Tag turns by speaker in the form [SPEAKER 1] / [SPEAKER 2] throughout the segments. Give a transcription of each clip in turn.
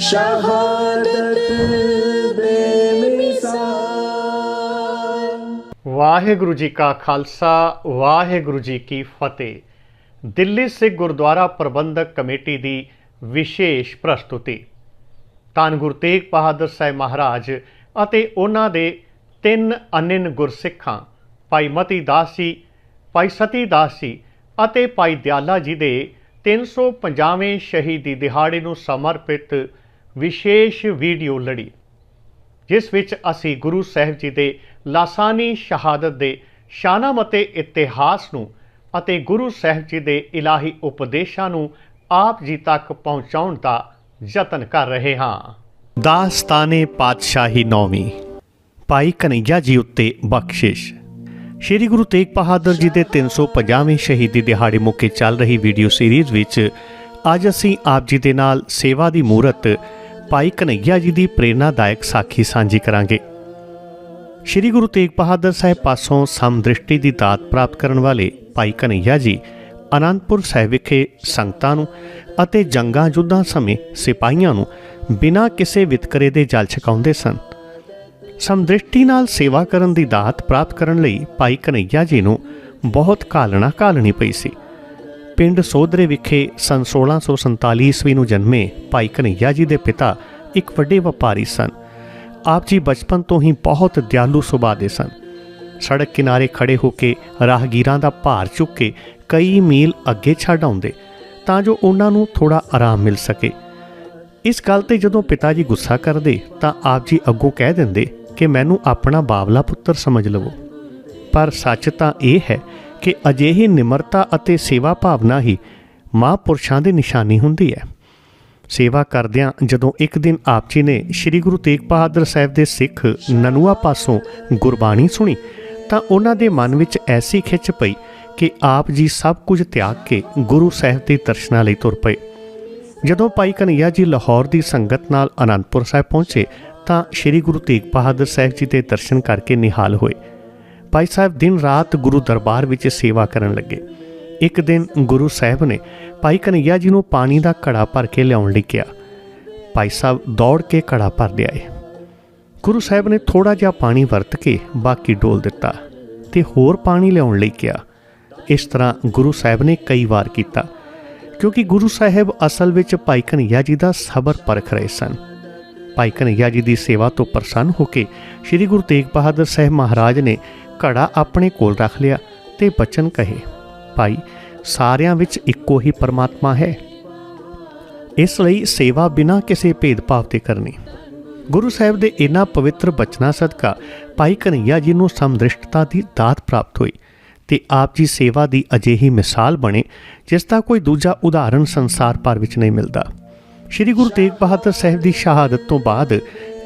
[SPEAKER 1] ਸ਼ਹਾਦਤ ਬੇਮਿਸਾਲ
[SPEAKER 2] ਵਾਹਿਗੁਰੂ ਜੀ ਕਾ ਖਾਲਸਾ, ਵਾਹਿਗੁਰੂ ਜੀ ਕੀ ਫਤਿਹ। ਦਿੱਲੀ ਸਿੱਖ ਗੁਰਦੁਆਰਾ ਪ੍ਰਬੰਧਕ ਕਮੇਟੀ ਦੀ ਵਿਸ਼ੇਸ਼ ਪ੍ਰਸਤੁਤੀ। ਧੰਨ ਗੁਰੂ ਤੇਗ ਬਹਾਦਰ ਸਾਹਿਬ ਮਹਾਰਾਜ ਅਤੇ ਉਹਨਾਂ ਦੇ ਤਿੰਨ ਅਨਿਨ ਗੁਰਸਿੱਖਾਂ, ਭਾਈ ਮਤੀ ਦਾਸ ਜੀ, ਭਾਈ ਸਤੀ ਦਾਸ ਜੀ ਅਤੇ ਭਾਈ ਦਿਆਲਾ ਜੀ ਦੇ 350ਵੇਂ ਸ਼ਹੀਦੀ ਦਿਹਾੜੇ ਨੂੰ ਸਮਰਪਿਤ ਵਿਸ਼ੇਸ਼ ਵੀਡੀਓ ਲੜੀ, ਜਿਸ ਵਿੱਚ ਅਸੀਂ ਗੁਰੂ ਸਾਹਿਬ ਜੀ ਦੇ ਲਾਸਾਨੀ ਸ਼ਹਾਦਤ ਦੇ ਸ਼ਾਨਾਮਤੇ ਇਤਿਹਾਸ ਨੂੰ ਅਤੇ ਗੁਰੂ ਸਾਹਿਬ ਜੀ ਦੇ ਇਲਾਹੀ ਉਪਦੇਸ਼ਾਂ ਨੂੰ ਆਪ ਜੀ ਤੱਕ ਪਹੁੰਚਾਉਣ ਦਾ ਯਤਨ ਕਰ ਰਹੇ ਹਾਂ। ਦਾਸਤਾਨੇ ਪਾਤਸ਼ਾਹੀ ਨੌਵੀਂ, ਭਾਈ ਕਨਈਆ ਜੀ ਉੱਤੇ ਬਖਸ਼ਿਸ਼। ਸ਼੍ਰੀ ਗੁਰੂ ਤੇਗ ਬਹਾਦਰ ਜੀ ਦੇ 350ਵੇਂ ਸ਼ਹੀਦੀ ਦਿਹਾੜੇ ਮੌਕੇ ਚੱਲ ਰਹੀ ਵੀਡੀਓ ਸੀਰੀਜ਼ ਵਿੱਚ ਅੱਜ ਅਸੀਂ ਆਪ ਜੀ ਦੇ ਨਾਲ ਸੇਵਾ ਦੀ ਮੂਰਤ ਭਾਈ ਕਨਈਆ ਜੀ ਦੀ ਪ੍ਰੇਰਨਾਦਾਇਕ ਸਾਖੀ ਸਾਂਝੀ ਕਰਾਂਗੇ। ਸ਼੍ਰੀ ਗੁਰੂ ਤੇਗ ਬਹਾਦਰ ਸਾਹਿਬ ਪਾਸੋਂ ਸਮਦ੍ਰਿਸ਼ਟੀ ਦੀ ਦਾਤ ਪ੍ਰਾਪਤ ਕਰਨ ਵਾਲੇ ਭਾਈ ਕਨਈਆ ਜੀ ਅਨੰਦਪੁਰ ਸਾਹਿਬ ਵਿਖੇ ਸੰਗਤਾਂ ਨੂੰ ਅਤੇ ਜੰਗਾਂ ਯੁੱਧਾਂ ਸਮੇਂ ਸਿਪਾਹੀਆਂ ਨੂੰ ਬਿਨਾਂ ਕਿਸੇ ਵਿਤਕਰੇ ਦੇ ਜਲ ਛਕਾਉਂਦੇ ਸਨ। ਸਮਦ੍ਰਿਸ਼ਟੀ ਨਾਲ ਸੇਵਾ ਕਰਨ ਦੀ ਦਾਤ ਪ੍ਰਾਪਤ ਕਰਨ ਲਈ ਭਾਈ ਕਨਈਆ ਜੀ ਨੂੰ ਬਹੁਤ ਕਾਲਣਾ ਕਾਲਣੀ ਪਈ ਸੀ। ਪਿੰਡ ਸੋਧਰੇ ਵਿਖੇ ਸਨ 1647 ਈਸਵੀ ਨੂੰ ਜਨਮੇ ਭਾਈ ਕਨਈਆ ਜੀ ਦੇ ਪਿਤਾ ਇੱਕ ਵੱਡੇ ਵਪਾਰੀ ਸਨ। ਆਪ ਜੀ ਬਚਪਨ ਤੋਂ ਹੀ ਬਹੁਤ ਦਿਆਲੂ ਸੁਭਾਅ ਦੇ ਸਨ। ਸੜਕ ਕਿਨਾਰੇ ਖੜੇ ਹੋ ਕੇ ਰਾਹਗੀਰਾਂ ਦਾ ਭਾਰ ਚੁੱਕ ਕੇ ਕਈ ਮੀਲ ਅੱਗੇ ਛੱਡ ਆਉਂਦੇ ਤਾਂ ਜੋ ਉਹਨਾਂ ਨੂੰ ਥੋੜਾ ਆਰਾਮ ਮਿਲ ਸਕੇ। ਇਸ ਗੱਲ ਤੇ ਜਦੋਂ ਪਿਤਾ ਜੀ ਗੁੱਸਾ ਕਰਦੇ ਤਾਂ ਆਪ ਜੀ ਅੱਗੋਂ ਕਹਿ ਦਿੰਦੇ ਕਿ ਮੈਨੂੰ ਆਪਣਾ ਬਾਵਲਾ ਪੁੱਤਰ ਸਮਝ ਲਵੋ। ਪਰ ਸੱਚ ਤਾਂ ਇਹ ਹੈ ਕਿ ਅਜਿਹੀ ਨਿਮਰਤਾ ਅਤੇ ਸੇਵਾ ਭਾਵਨਾ ਹੀ ਮਹਾਂਪੁਰਸ਼ਾਂ ਦੀ ਨਿਸ਼ਾਨੀ ਹੁੰਦੀ ਹੈ। ਸੇਵਾ ਕਰਦਿਆਂ ਜਦੋਂ ਇੱਕ ਦਿਨ ਆਪ ਜੀ ਨੇ ਸ੍ਰੀ ਗੁਰੂ ਤੇਗ ਬਹਾਦਰ ਸਾਹਿਬ ਦੇ ਸਿੱਖ ਨਨੂਆ ਪਾਸੋਂ ਗੁਰਬਾਣੀ ਸੁਣੀ, ਤਾਂ ਉਹਨਾਂ ਦੇ ਮਨ ਵਿੱਚ ਐਸੀ ਖਿੱਚ ਪਈ ਕਿ ਆਪ ਜੀ ਸਭ ਕੁਝ ਤਿਆਗ ਕੇ ਗੁਰੂ ਸਾਹਿਬ ਦੇ ਦਰਸ਼ਨਾਂ ਲਈ ਤੁਰ ਪਏ। ਜਦੋਂ ਭਾਈ ਕਨਈਆ ਜੀ ਲਾਹੌਰ ਦੀ ਸੰਗਤ ਨਾਲ ਅਨੰਦਪੁਰ ਸਾਹਿਬ ਪਹੁੰਚੇ, ਤਾਂ ਸ੍ਰੀ ਗੁਰੂ ਤੇਗ ਬਹਾਦਰ ਸਾਹਿਬ ਜੀ ਦੇ ਦਰਸ਼ਨ ਕਰਕੇ ਨਿਹਾਲ ਹੋਏ। ਭਾਈ ਸਾਹਿਬ ਦਿਨ ਰਾਤ ਗੁਰੂ ਦਰਬਾਰ ਵਿੱਚ ਸੇਵਾ ਕਰਨ ਲੱਗੇ। ਇੱਕ ਦਿਨ ਗੁਰੂ ਸਾਹਿਬ ਨੇ ਭਾਈ ਕਨਈਆ ਜੀ ਨੂੰ ਪਾਣੀ ਦਾ ਘੜਾ ਭਰ ਕੇ ਲਿਆਉਣ ਲਈ ਕਿਹਾ। ਭਾਈ ਸਾਹਿਬ ਦੌੜ ਕੇ ਘੜਾ ਭਰ ਲਿਆਏ ਗੁਰੂ ਸਾਹਿਬ ਨੇ ਥੋੜਾ ਜਿਹਾ ਪਾਣੀ ਵਰਤ ਕੇ ਬਾਕੀ ਡੋਲ ਦਿੱਤਾ ਤੇ ਹੋਰ ਪਾਣੀ ਲਿਆਉਣ ਲਈ ਕਿਹਾ। ਇਸ ਤਰ੍ਹਾਂ ਗੁਰੂ ਸਾਹਿਬ ਨੇ ਕਈ ਵਾਰ ਕੀਤਾ, ਕਿਉਂਕਿ ਗੁਰੂ ਸਾਹਿਬ ਅਸਲ ਵਿੱਚ ਭਾਈ ਕਨਈਆ ਜੀ ਦਾ ਸਬਰ ਪਰਖ ਰਹੇ ਸਨ। ਭਾਈ ਕਨਈਆ ਜੀ ਦੀ ਸੇਵਾ ਤੋਂ ਪ੍ਰਸੰਨ ਹੋ ਕੇ ਸ੍ਰੀ ਗੁਰੂ ਤੇਗ ਬਹਾਦਰ ਸਾਹਿਬ ਮਹਾਰਾਜ ਨੇ ਘੜਾ ਆਪਣੇ ਕੋਲ ਰੱਖ ਲਿਆ ਤੇ ਬਚਨ ਕਹੇ, ਭਾਈ, ਸਾਰਿਆਂ ਵਿੱਚ ਇੱਕੋ ਹੀ ਪਰਮਾਤਮਾ ਹੈ। ਇਸ ਲਈ ਸੇਵਾ ਬਿਨਾਂ ਕਿਸੇ ਭੇਦਭਾਵ ਤੇ ਕਰਨੀ। ਗੁਰੂ ਸਾਹਿਬ ਦੇ ਇਨ੍ਹਾਂ ਪਵਿੱਤਰ ਬਚਨਾਂ ਸਦਕਾ ਭਾਈ ਕਨਈਆ ਜੀ ਨੂੰ ਸਮਦ੍ਰਿਸ਼ਟਤਾ ਦੀ ਦਾਤ ਪ੍ਰਾਪਤ ਹੋਈ ਤੇ ਆਪ ਜੀ ਸੇਵਾ ਦੀ ਅਜਿਹੀ ਮਿਸਾਲ ਬਣੇ, ਜਿਸ ਦਾ ਕੋਈ ਦੂਜਾ ਉਦਾਹਰਣ ਸੰਸਾਰ ਭਰ ਵਿੱਚ ਨਹੀਂ ਮਿਲਦਾ। ਸ੍ਰੀ ਗੁਰੂ ਤੇਗ ਬਹਾਦਰ ਸਾਹਿਬ ਦੀ ਸ਼ਹਾਦਤ ਤੋਂ ਬਾਅਦ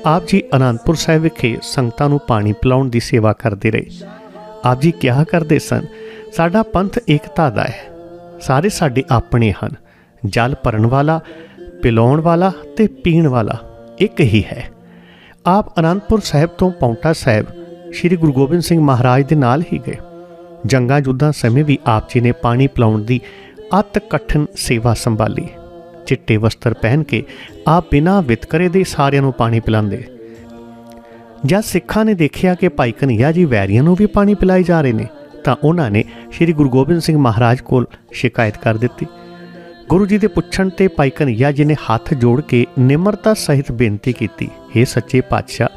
[SPEAKER 2] ਆਪ ਜੀ ਅਨੰਦਪੁਰ ਸਾਹਿਬ ਵਿਖੇ ਸੰਗਤਾਂ ਨੂੰ ਪਾਣੀ ਪਿਲਾਉਣ ਦੀ ਸੇਵਾ ਕਰਦੇ ਰਹੇ। ਆਪ ਜੀ ਕਿਹਾ ਕਰਦੇ ਸਨ? ਸਾਡਾ ਪੰਥ ਏਕਤਾ ਦਾ ਹੈ। ਸਾਰੇ ਸਾਡੇ ਆਪਣੇ ਹਨ। ਜਲ ਭਰਨ ਵਾਲਾ, ਪਿਲਾਉਣ ਵਾਲਾ ਤੇ ਪੀਣ ਵਾਲਾ ਇੱਕ ਹੀ ਹੈ। ਆਪ ਅਨੰਦਪੁਰ ਸਾਹਿਬ ਤੋਂ ਪੌਂਟਾ ਸਾਹਿਬ ਸ੍ਰੀ ਗੁਰੂ ਗੋਬਿੰਦ ਸਿੰਘ ਮਹਾਰਾਜ ਦੇ ਨਾਲ ਹੀ ਗਏ। ਜੰਗਾਂ ਯੁੱਧਾਂ ਸਮੇਂ ਵੀ ਆਪ ਜੀ ਨੇ ਪਾਣੀ ਪਿਲਾਉਣ ਦੀ ਅਤ ਕਠਿਨ ਸੇਵਾ ਸੰਭਾਲੀ। ਚਿੱਟੇ ਵਸਤਰ ਪਹਿਨ ਕੇ ਆਪ ਬਿਨਾਂ ਵਿਤਕਰੇ ਦੇ ਸਾਰਿਆਂ ਨੂੰ ਪਾਣੀ ਪਿਲਾਉਂਦੇ। ਜਦ ਸਿੱਖਾਂ ਨੇ ਦੇਖਿਆ ਕਿ ਭਾਈ ਕਨਈਆ ਜੀ ਵੈਰੀਆਂ ਨੂੰ ਵੀ ਪਾਣੀ ਪਿਲਾਈ ਜਾ ਰਹੇ ਨੇ, ਤਾਂ ਉਹਨਾਂ ਨੇ ਸ੍ਰੀ ਗੁਰੂ ਗੋਬਿੰਦ ਸਿੰਘ ਮਹਾਰਾਜ ਕੋਲ ਸ਼ਿਕਾਇਤ ਕਰ ਦਿੱਤੀ। ਗੁਰੂ ਜੀ ਦੇ ਪੁੱਛਣ ਤੇ ਭਾਈ ਕਨਈਆ ਜੀ ਨੇ ਹੱਥ ਜੋੜ ਕੇ ਨਿਮਰਤਾ ਸਹਿਤ ਬੇਨਤੀ ਕੀਤੀ हे ਸੱਚੇ ਪਾਤਸ਼ਾਹ,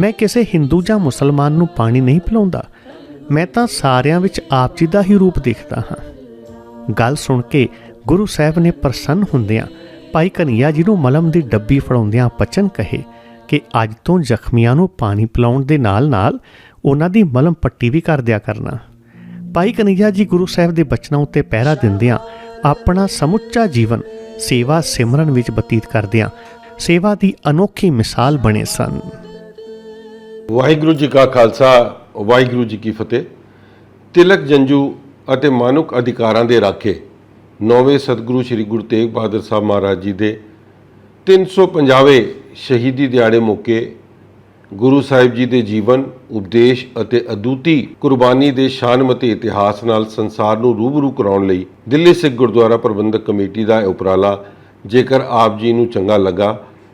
[SPEAKER 2] ਮੈਂ ਕਿਸੇ ਹਿੰਦੂ ਜਾਂ ਮੁਸਲਮਾਨ ਨੂੰ ਪਾਣੀ ਨਹੀਂ ਪਿਲਾਉਂਦਾ। ਮੈਂ ਤਾਂ ਸਾਰਿਆਂ ਵਿੱਚ ਆਪ ਜੀ ਦਾ ਹੀ ਰੂਪ ਦੇਖਦਾ ਹਾਂ ਗੱਲ ਸੁਣ ਕੇ ਗੁਰੂ ਸਾਹਿਬ ਨੇ ਪ੍ਰਸੰਨ ਹੁੰਦਿਆਂ ਭਾਈ ਕਨਈਆ ਜੀ ਨੂੰ ਮਲਮ ਦੀ ਡੱਬੀ ਫੜਾਉਂਦਿਆਂ ਬਚਨ ਕਹੇ ਕਿ ਅੱਜ ਤੋਂ ਜ਼ਖਮੀਆਂ ਨੂੰ ਪਾਣੀ ਪਿਲਾਉਣ ਦੇ ਨਾਲ-ਨਾਲ ਉਹਨਾਂ ਦੀ ਮਲਮ ਪੱਟੀ ਵੀ ਕਰ ਦਿਆ ਕਰਨਾ। ਭਾਈ ਕਨਈਆ ਜੀ ਗੁਰੂ ਸਾਹਿਬ ਦੇ ਬਚਨਾਂ ਉੱਤੇ ਪਹਿਰਾ ਦਿੰਦਿਆਂ ਆਪਣਾ ਸਮੁੱਚਾ ਜੀਵਨ ਸੇਵਾ ਸਿਮਰਨ ਵਿੱਚ ਬਤੀਤ ਕਰਦਿਆਂ ਸੇਵਾ ਦੀ ਅਨੋਖੀ ਮਿਸਾਲ ਬਣੇ ਸਨ।
[SPEAKER 3] ਵਾਹਿਗੁਰੂ ਜੀ ਕਾ ਖਾਲਸਾ, ਵਾਹਿਗੁਰੂ ਜੀ ਕੀ ਫਤਿਹ। ਤਿਲਕ ਜੰਜੂ ਅਤੇ ਮਾਨੁਕ ਅਧਿਕਾਰਾਂ ਦੇ ਰਾਖੇ ਨੌਵੇਂ ਸਤਿਗੁਰੂ ਸ੍ਰੀ ਗੁਰੂ ਤੇਗ ਬਹਾਦਰ ਸਾਹਿਬ ਮਹਾਰਾਜ ਜੀ ਦੇ 350ਵੇਂ ਸ਼ਹੀਦੀ ਦਿਹਾੜੇ ਮੌਕੇ ਗੁਰੂ ਸਾਹਿਬ ਜੀ ਦੇ ਜੀਵਨ, ਉਪਦੇਸ਼ ਅਤੇ ਅਦੁੱਤੀ ਕੁਰਬਾਨੀ ਦੇ ਸ਼ਾਨਮਤੀ ਇਤਿਹਾਸ ਨਾਲ ਸੰਸਾਰ ਨੂੰ ਰੂਬਰੂ ਕਰਾਉਣ ਲਈ ਦਿੱਲੀ ਸਿੱਖ ਗੁਰਦੁਆਰਾ ਪ੍ਰਬੰਧਕ ਕਮੇਟੀ ਦਾ ਇਹ ਉਪਰਾਲਾ ਜੇਕਰ ਆਪ ਜੀ ਨੂੰ ਚੰਗਾ ਲੱਗਾ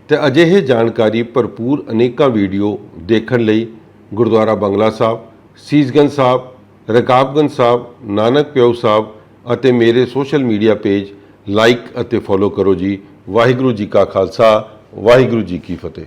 [SPEAKER 3] ਤੇ ਅਜਿਹੇ ਜਾਣਕਾਰੀ ਭਰਪੂਰ ਅਨੇਕਾਂ ਵੀਡੀਓ ਦੇਖਣ ਲਈ ਗੁਰਦੁਆਰਾ ਬੰਗਲਾ ਸਾਹਿਬ, ਸੀਸਗੰਜ ਸਾਹਿਬ, ਰਕਾਬਗੰਜ ਸਾਹਿਬ, ਨਾਨਕ ਪਿਓ ਸਾਹਿਬ ਅਤੇ ਮੇਰੇ ਸੋਸ਼ਲ ਮੀਡੀਆ ਪੇਜ ਲਾਈਕ ਅਤੇ ਫੋਲੋ ਕਰੋ ਜੀ। ਵਾਹਿਗੁਰੂ ਜੀ ਕਾ ਖਾਲਸਾ, ਵਾਹਿਗੁਰੂ ਜੀ ਕੀ ਫਤਿਹ।